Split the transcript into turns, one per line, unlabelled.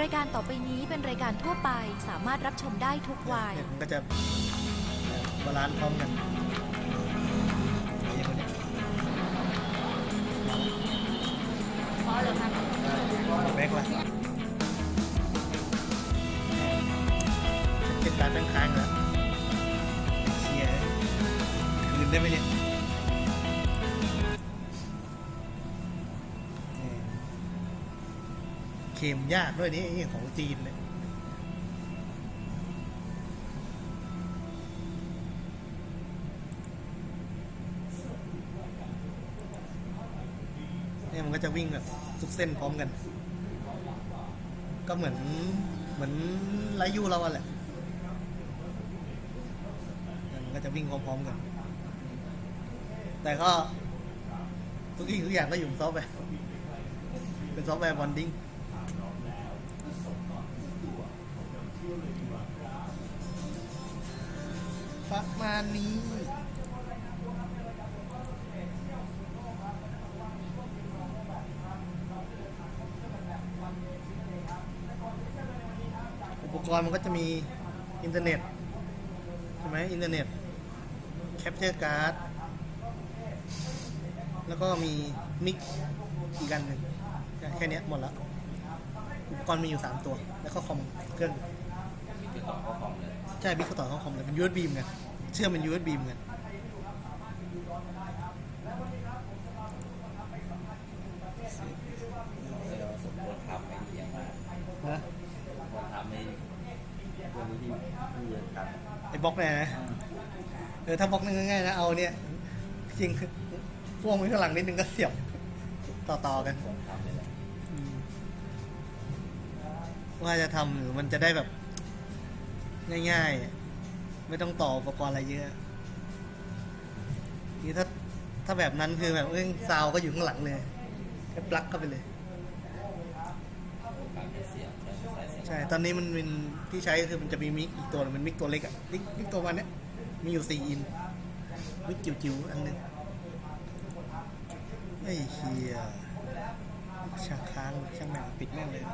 รายการต่อไปนี้เป็นรายการทั่วไปสามารถรับชมได้ทุกวัย
เนี่ยมันก็จะบาลานซ์พร้อมกันอย่างนี้
พอเลยครับ
แบ็กละเป็นการตั้งค้างแล้วเชียร์คืนได้ไหมเนี่ย ค็มยากด้วยนี่ของจีนเนี่ยเนี่ยมันก็จะวิ่งแบบทุกเส้นพร้อมกัน ก็เหมือนเหมือนไรยูเราอะแหละมันก็จะวิ่งพร้อมๆกัน แต่ก็ทุกที่ทุกอย่างก็อยู่ซอฟต์แวร์เป็นซอฟต์แวร์บอนดิ้ง ประมาณนี้ อุปกรณ์มันก็จะมีอินเทอร์เน็ต ใช่ไหมอินเทอร์เน็ต แคปเจอร์การ์ด แล้วก็มีมิกอีกอันหนึ่งแค่นี้หมดละอุปกรณ์มีอยู่ 3 ตัว แล้วก็คอมเครื่อง
ติดต่อคอม
ใช่บิ๊กเขาต่อเข้าคอมเลยเป็น USB เหมือนกันเชื่อมเป็น USB เหมือนกัน
เราสมควรทำไม่ดีอย่างมาก
นะ
ควรทำไม่เรื่อนี้ที่ที่เยอะทำ
ไอ้บล็อกเนี่ยนะเออถ้าบล็อกนึงง่ายๆนะเอาเนี่ยจริงพ่วงไว้ข้างหลังนิดนึงก็เสียบต่อๆกัน
ควรทำเลย
ว่าจะทำหรือมันจะได้แบบ ง่ายๆ ไม่ต้องต่ออุปกรณ์อะไรเยอะนี่ถ้าถ้าแบบนั้นคือแบบเอ้ยซาวก็อยู่ข้างหลังเลยแค่ปลั๊กเข้าไปเลย
การใช้เสียงใช้สายเสียง
ใช่ ตอนนี้มันเป็นที่ใช้คือมันจะมีมิกอีกตัวหนึ่งมันมิกตัวเล็กอะมิกมิกตัววันเนี้ยมีอยู่สี่อินมิกจิ๋วๆอันหนึงไอ้เฮียช่างค้างช่างแม่งปิดแม่งเลย